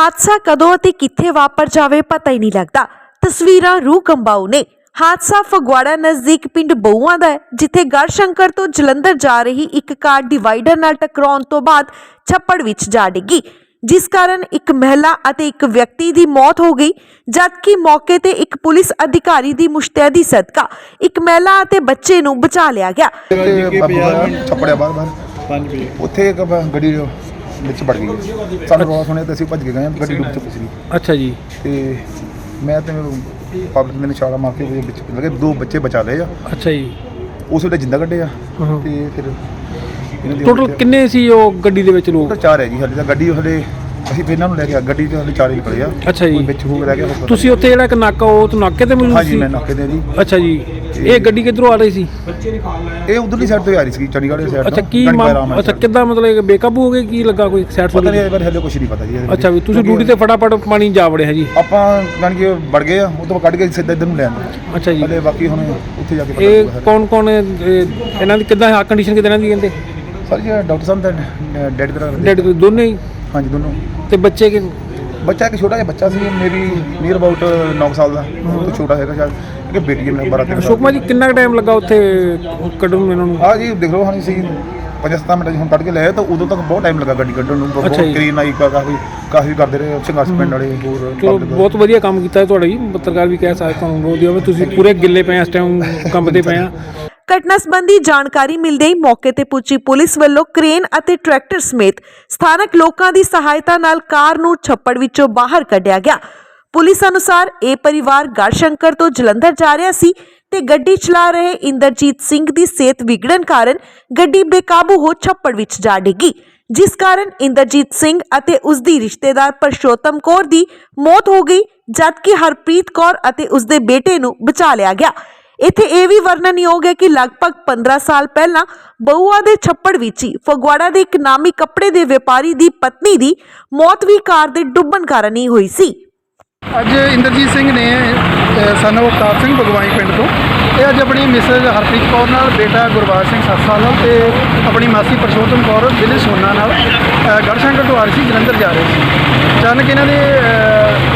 ਹਾਦਸਾ ਕਦੋਂ ਅਤੇ ਕਿੱਥੇ ਵਾਪਰ ਜਾਵੇ ਪਤਾ ਹੀ ਨਹੀਂ ਲੱਗਦਾ। ਤਸਵੀਰਾਂ ਰੂਹ ਕੰਬਾਊ ਨੇ। ਹਾਦਸਾ ਫਗਵਾੜਾ ਨਜ਼ਦੀਕ ਪਿੰਡ ਬਊਆਂ ਦਾ ਹੈ ਜਿੱਥੇ ਗੜਸ਼ੰਕਰ ਤੋਂ ਜਲੰਧਰ ਜਾ ਰਹੀ ਇੱਕ ਕਾਰ ਡਿਵਾਈਡਰ ਨਾਲ ਟਕਰਾਉਣ ਤੋਂ ਬਾਅਦ ਛੱਪੜ ਵਿੱਚ ਜਾ ਡਿੱਗੀ ਜਿਸ ਕਾਰਨ ਇੱਕ ਮਹਿਲਾ ਅਤੇ ਇੱਕ ਵਿਅਕਤੀ ਦੀ ਮੌਤ ਹੋ ਗਈ ਜਦਕਿ ਮੌਕੇ ਤੇ ਇੱਕ ਪੁਲਿਸ ਅਧਿਕਾਰੀ ਦੀ ਮੁਸ਼ਤੈਦੀ ਸਦਕਾ ਇੱਕ ਮਹਿਲਾ ਅਤੇ ਬੱਚੇ ਨੂੰ ਬਚਾ ਲਿਆ ਗਿਆ। ਤੇ ਬਾਬਾ ਛੱਪੜਿਆ ਬਾਹਰ ਬਾਹਰ। 5 ਵਜੇ। ਉੱਥੇ ਇੱਕ ਬ- ਗੱਡੀ ਵਿੱਚ ਵੜ ਗਈ ਸਾਨੂੰ ਬਹੁਤ ਸੁਣਿਆ ਤੇ ਅਸੀਂ ਭੱਜ ਕੇ ਗਏ ਹਾਂ, ਗੱਡੀ ਡੁੱਬ ਚੁੱਕੀ ਸੀ ਅੱਛਾ ਜੀ। ਤੇ ਮੈਂ ਤੇ ਪਬਲਿਕ ਨੇ ਨਿਸ਼ਾਨਾ ਮਾਰ ਕੇ ਉਹਦੇ ਵਿੱਚ ਲਗੇ ਦੋ ਬੱਚੇ ਬਚਾ ਲਏ ਆ। ਅੱਛਾ ਜੀ। ਉਸ ਵੇਲੇ ਜਿੰਦਾ ਕੱਢੇ ਆ। ਹਾਂ। ਤੇ ਫਿਰ ਟੋਟਲ ਕਿੰਨੇ ਸੀ ਉਹ ਗੱਡੀ ਦੇ ਵਿੱਚ ਲੋਕ? ਚਾਰ ਹੈ ਜੀ ਹਲੇ ਤਾਂ। ਗੱਡੀ ਹਲੇ ਅਸੀਂ ਫਿਰ ਇਹਨਾਂ ਨੂੰ ਲੈ ਕੇ ਆ ਗੱਡੀ ਚ ਹਲੇ ਚਾਰ ਹੀ ਨਿਕਲੇ ਆ। ਅੱਛਾ ਜੀ। ਵਿੱਚ ਹੋ ਰਹਿ ਗਿਆ ਤੁਸੀਂ ਉੱਥੇ ਜਿਹੜਾ ਇੱਕ ਨਾਕਾ ਉਹ ਤੋਂ ਨਾਕੇ ਤੇ। ਮੌਜੂਦ ਸੀ? ਮੈਂ ਨਾਕੇ ਤੇ ਜੀ। ਅੱਛਾ ਜੀ। ਇਹ ਗੱਡੀ ਕਿੱਧਰੋਂ ਆ ਰਹੀ ਸੀ? ਇਹ ਉਧਰਲੀ ਸਾਈਡ ਤੋਂ ਹੀ ਆ ਰਹੀ ਸੀ ਚੰਡੀਗੜ੍ਹ ਦੀ ਸਾਈਡ ਅੱਛਾ ਕੀ ਮਾਮ- ਅੱਛਾ ਕਿੱਦਾਂ ਮਤਲਬ ਇਹ ਬੇਕਾਬੂ ਹੋ ਗਏ ਕੀ ਲੱਗਾ ਕੋਈ ਸਾਈਡ ਪਤਾ ਨਹੀਂ ਇਹ ਬਾਰੇ ਹਲੇ ਕੁਝ ਨਹੀਂ ਪਤਾ ਜੀ ਇਹਦੇ ਅੱਛਾ ਵੀ ਤੁਸੀਂ ਡਿਊਟੀ ਤੇ ਫਟਾਫਟ ਪਾਣੀ ਜਾ ਵੜਿਆ ਜੀ। ਆਪਾਂ ਜਾਣ ਕੇ ਵੜ ਗਏ ਆ ਉਹ ਤੋਂ ਕੱਢ ਕੇ ਸਿੱਧਾ ਇੱਧਰ ਨੂੰ ਲੈ ਆਂਦੇ ਅੱਛਾ ਜੀ। ਹਲੇ ਬਾਕੀ ਹੁਣ ਉੱਥੇ ਜਾ ਕੇ ਪਤਾ ਇਹ ਲੱਗੂਗਾ ਕੌਣ ਕੌਣ ਇਹਨਾਂ ਦੀ ਕਿੱਦਾਂ ਆ ਕੰਡੀਸ਼ਨ ਕਿਦਾਂ ਦੀ ਕਹਿੰਦੇ ਸਰ ਜੀ ਡਾਕਟਰ ਸਾਹਿਬ ਦਾ ਡੈਡ ਕਰਾ ਡੈਡ ਦੋਨੇ ਹੀ? ਹਾਂਜੀ ਦੋਨੋਂ। ਤੇ ਬੱਚੇ ਕਿ ਬੱਚਾ ਇੱਕ ਛੋਟਾ ਜਿਹਾ ਬੱਚਾ ਸੀ ਮੇਬੀ ਨੀਅਰ ਅਬਾਊਟ 9 ਸਾਲ ਦਾ ਤੋਂ ਛੋਟਾ ਹੈਗਾ ਸ਼ਾਇਦ ਇੱਕ ਬੇਟੀ ਹੈ ਮੇਰੇ 12 13 ਅਸ਼ੋਕ ਜੀ ਕਿੰਨਾ ਟਾਈਮ ਲੱਗਾ ਉੱਥੇ ਕੱਢਣ ਨੂੰ ਇਹਨਾਂ ਨੂੰ? ਆ ਜੀ ਦੇਖ ਲਓ ਹਾਂ ਸੀ 50 ਮਿੰਟ ਹੁਣ ਕੱਢ ਕੇ ਲਿਆਏ ਤਾਂ ਉਦੋਂ ਤੱਕ ਬਹੁਤ ਟਾਈਮ ਲੱਗਾ ਗੱਡੀ ਕੱਢਣ ਨੂੰ ਬਹੁਤ ਅੱਛਾ ਜੀ। ਕਰੀਨ ਆਈ ਕਾਫੀ ਕਾਫੀ ਕਰਦੇ ਰਹੇ ਸੰਘਰਸ਼ ਪਿੰਡ ਵਾਲੇ ਹੋਰ ਚਲੋ public ਬਹੁਤ ਵਧੀਆ ਕੰਮ ਕੀਤਾ ਤੁਹਾਡਾ ਜੀ ਪੱਤਰਕਾਰ ਵੀ ਕਹਿ ਸਕਦਾ ਤੁਹਾਨੂੰ ਬਹੁਤ ਵਧੀਆ ਵੀ ਤੁਸੀਂ ਪੂਰੇ ਗਿੱਲੇ ਪਏ ਆ ਇਸ ਟਾਈਮ ਕੰਬਦੇ ਪਏ ਆ। ਘਟਨਾ ਸੰਬੰਧੀ ਜਾਣਕਾਰੀ ਮਿਲਦੇ ਹੀ ਮੌਕੇ ਤੇ ਪੁੱਜੀ ਪੁਲਿਸ ਵੱਲੋਂ ਕ੍ਰੇਨ ਅਤੇ ਟਰੈਕਟਰ ਸਮੇਤ ਸਥਾਨਕ ਲੋਕਾਂ ਦੀ ਸਹਾਇਤਾ ਨਾਲ ਕਾਰ ਨੂੰ ਛੱਪੜ ਵਿੱਚੋਂ ਬਾਹਰ ਕੱਢਿਆ ਗਿਆ। ਪੁਲਿਸ ਅਨੁਸਾਰ ਇਹ ਪਰਿਵਾਰ ਗੜਸ਼ੰਕਰ ਤੋਂ ਜਲੰਧਰ ਜਾ ਰਿਹਾ ਸੀ ਤੇ ਗੱਡੀ ਚਲਾ ਰਹੇ ਇੰਦਰਜੀਤ ਸਿੰਘ ਦੀ ਸਿਹਤ ਵਿਗੜਨ ਕਾਰਨ ਗੱਡੀ ਬੇਕਾਬੂ ਹੋ ਛੱਪੜ ਵਿੱਚ ਜਾ ਡਿੱਗੀ, ਜਿਸ ਕਾਰਨ ਇੰਦਰਜੀਤ ਸਿੰਘ ਅਤੇ ਉਸ ਦੀ ਰਿਸ਼ਤੇਦਾਰ ਪਰਸ਼ੋਤਮ ਕੌਰ ਦੀ ਮੌਤ ਹੋ ਗਈ, ਜਦਕਿ ਹਰਪ੍ਰੀਤ ਕੌਰ ਅਤੇ ਉਸ ਦੇ ਬੇਟੇ ਨੂੰ ਬਚਾ ਲਿਆ ਗਿਆ। ਇੱਥੇ ਇਹ ਵੀ ਵਰਣਨਯੋਗ ਹੈ ਕਿ ਲਗਭਗ 15 ਸਾਲ ਪਹਿਲਾਂ ਬਊਆ ਦੇ ਛੱਪੜ ਵਿੱਚ ਹੀ ਫਗਵਾੜਾ ਦੇ ਇੱਕ ਨਾਮੀ ਕੱਪੜੇ ਦੇ ਵਪਾਰੀ ਦੀ ਪਤਨੀ ਦੀ ਮੌਤ ਵੀ ਕਾਰ ਦੇ ਡੁੱਬਣ ਕਾਰਨ ਹੀ ਹੋਈ ਸੀ। ਅੱਜ ਇੰਦਰਜੀਤ ਸਿੰਘ ਨੇ ਸਨ ਅਵਤਾਰ ਸਿੰਘ ਬਗਵਾਈ ਪਿੰਡ ਤੋਂ ਇਹ ਅੱਜ ਆਪਣੀ ਮਿਸੇਸ ਹਰਪ੍ਰੀਤ ਕੌਰ ਨਾਲ ਬੇਟਾ ਗੁਰਬਾਜ ਸਿੰਘ 7 ਸਾਲ ਨਾਲ ਤੇ ਆਪਣੀ ਮਾਸੀ ਪਰਸ਼ੋਤਮ ਕੌਰ ਜ਼ਿਲ੍ਹੇ ਸੋਨਾ ਨਾਲ ਅ, ਤੋਂ ਆ ਰਹੀ ਸੀ ਜਲੰਧਰ ਜਾ ਰਹੇ ਸੀ। ਅਚਾਨਕ ਇਹਨਾਂ ਦੇ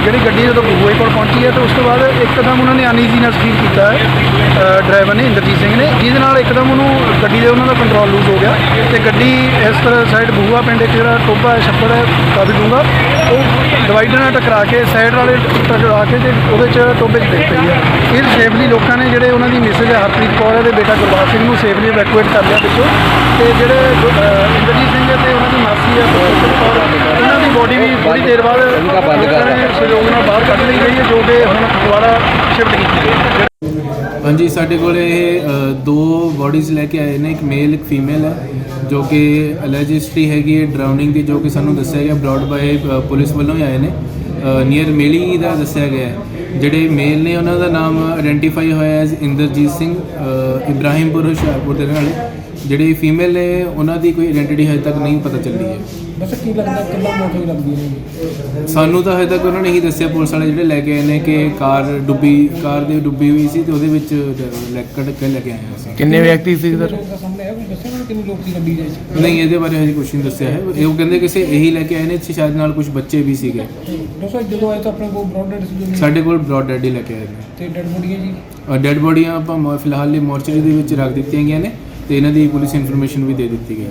ਜਿਹੜੀ ਗੱਡੀ ਜਦੋਂ ਬਗਵਾਈ ਕੋਲ ਪਹੁੰਚੀ ਹੈ ਤੇ ਉਸ ਤੋਂ ਬਾਅਦ ਇੱਕਦਮ ਉਹਨਾਂ ਨੇ ਅਨਈਜ਼ੀਨੈਸ ਫੀਲ ਕੀਤਾ ਡਰਾਈਵਰ ਨੇ ਇੰਦਰਜੀਤ ਸਿੰਘ ਨੇ। ਜਿਹਦੇ ਨਾਲ ਇੱਕਦਮ ਉਹਨੂੰ ਗੱਡੀ ਦੇ ਉਹਨਾਂ ਦਾ ਕੰਟਰੋਲ ਲੂਜ਼ ਹੋ ਗਿਆ ਤੇ ਗੱਡੀ ਇਸ ਤਰ੍ਹਾਂ ਸਾਈਡ ਬੂਹਾ ਪਿੰਡ ਇੱਕ ਜਿਹੜਾ ਟੋਭਾ ਹੈ, ਛੱਪੜ ਹੈ ਕਾਫੀ ਡੂੰਘਾ, ਉਹ ਡਿਵਾਈਡਰ ਨਾਲ ਟਕਰਾ ਕੇ ਸਾਈਡ ਵਾਲੇ ਟਕਰਾ ਕੇ ਤੇ ਉਹਦੇ ਚ ਟੋਭੇ 'ਚ ਡਿੱਗ ਪਈ ਹੈ। ਫਿਰ ਸੇਫਲੀ ਲੋਕਾਂ ਨੇ ਜਿਹੜੇ ਉਹਨਾਂ ਦੀ ਮਿਸਿਸ ਹਰਪ੍ਰੀਤ ਕੌਰ ਹੈ ਤੇ ਬੇਟਾ ਗੁਰਬਾਜ ਸਿੰਘ ਨੂੰ ਸੇਫਲੀ ਇਵੈਕੂਏਟ ਕਰ ਲਿਆ ਪਿੱਛੋਂ ਤੇ ਜਿਹੜੇ ਇੰਦਰਜੀਤ ਸਿੰਘ ਹੈ ਤੇ ਉਹਨਾਂ ਦੀ ਮਾਸੀ ਹੈ ਪੁਸ਼ਪਤ ਕੌਰ ਉਹਨਾਂ ਦੀ ਬੋਡੀ ਵੀ ਥੋੜੀ ਦੇਰ ਬਾਅਦ ਲੋਕਾਂ ਨੇ ਸਹਿਯੋਗ ਨਾਲ ਬਾਹਰ ਕੱਢ ਲਈ ਗਈ ਹੈ ਜੋ ਕਿ ਹੁਣ ਦੁਬਾਰਾ ਸ਼ਿਫਟ ਕੀਤੀ ਗਈ ਹੈ। ਹਾਂਜੀ ਸਾਡੇ ਕੋਲ ਇਹ ਦੋ ਬੋਡੀਜ਼ ਲੈ ਕੇ ਆਏ ਨੇ ਇੱਕ ਮੇਲ ਇੱਕ ਫੀਮੇਲ ਹੈ ਜੋ ਕਿ ਅਲੈਜ ਹਿਸਟਰੀ ਹੈਗੀ ਹੈ ਡਰਾਊਨਿੰਗ ਦੀ ਜੋ ਕਿ ਸਾਨੂੰ ਦੱਸਿਆ ਗਿਆ ਬ੍ਰੌਡ ਬਾਏ ਪੁਲਿਸ ਵੱਲੋਂ ਹੀ ਆਏ ਨੇ। ਨੀਅਰ ਮੇਲੀ ਦਾ ਦੱਸਿਆ ਗਿਆ ਹੈ। ਜਿਹੜੇ ਮੇਲ ਨੇ ਉਹਨਾਂ ਦਾ ਨਾਮ ਆਇਡੈਂਟੀਫਾਈ ਹੋਇਆ ਐਜ਼ ਇੰਦਰਜੀਤ ਸਿੰਘ ਇਬਰਾਹਿਮਪੁਰ ਹੁਸ਼ਿਆਰਪੁਰ ਦੇ ਵਾਲੇ। ਜਿਹੜੇ ਫੀਮੇਲ ਨੇ ਉਹਨਾਂ ਦੀ ਕੋਈ ਆਇਡੈਂਟੀਟੀ ਹਜੇ ਤੱਕ ਨਹੀਂ ਪਤਾ ਚੱਲੀ ਹੈ। ਬਸ ਕੀ ਲੱਗਦਾ ਕਿੰਨਾ ਮੌਤ ਹੋਈ ਲੱਗਦੀ ਹੈ? ਸਾਨੂੰ ਤਾਂ ਹਜੇ ਤੱਕ ਉਹਨਾਂ ਨੇ ਹੀ ਦੱਸਿਆ ਪੁਲਿਸ ਵਾਲੇ ਜਿਹੜੇ ਲੈ ਕੇ ਆਏ ਨੇ ਕਿ ਕਾਰ ਡੁੱਬੀ ਕਾਰ ਦੇ ਡੁੱਬੀ ਹੋਈ ਸੀ ਤੇ ਉਹਦੇ ਵਿੱਚ ਲੈ ਕੱਢ ਕੇ ਲੈ ਕੇ ਆਏ ਹਾਂ ਅਸੀਂ ਕਿੰਨੇ ਵਿਅਕਤੀ ਸੀ ਸਰ? ਦਾ ਸਾਹਮਣੇ ਹੈ ਕੋਈ ਦੱਸਿਆ ਕਿੰਨੇ ਲੋਕ ਸੀ ਗੱਡੀ ਦੇ ਵਿੱਚ? ਨਹੀਂ ਇਹਦੇ ਬਾਰੇ ਹਜੇ ਕੁਝ ਨਹੀਂ ਦੱਸਿਆ ਹੈ। ਇਹ ਉਹ ਕਹਿੰਦੇ ਕਿਸੇ ਇਹੀ ਲੈ ਕੇ ਆਏ ਨੇ ਇੱਥੇ ਸ਼ਾਇਦ ਨਾਲ ਕੁਝ ਬੱਚੇ ਵੀ ਸੀਗੇ। ਦੋਸਤੋ ਜਦੋਂ ਆਏ ਤਾਂ ਆਪਣੇ ਕੋਲ ਬ੍ਰੌਡਡ ਸੀ ਜਿਹੜੀ? ਸਾਡੇ ਕੋਲ ਬ੍ਰੌਡ ਡੈਡੀ ਲੈ ਕੇ ਆਏ ਨੇ। ਤੇ ਡੈਡ ਬੋਡੀ ਹੈ ਜੀ? ਡੈਡ ਬੋਡੀਆਂ ਆਪਾਂ ਮੋ- ਫਿਲਹਾਲ ਲਈ ਮੋਰਚਰੀ ਦੇ ਵਿੱਚ ਰੱਖ ਦਿੱਤੀਆਂ ਗਈਆਂ ਨੇ ਤੇ ਇਹਨਾਂ ਦੀ ਪੁਲਿਸ ਇਨਫੋਰਮੇਸ਼ਨ ਵੀ ਦੇ ਦਿੱਤੀ ਗਈ ਹੈ।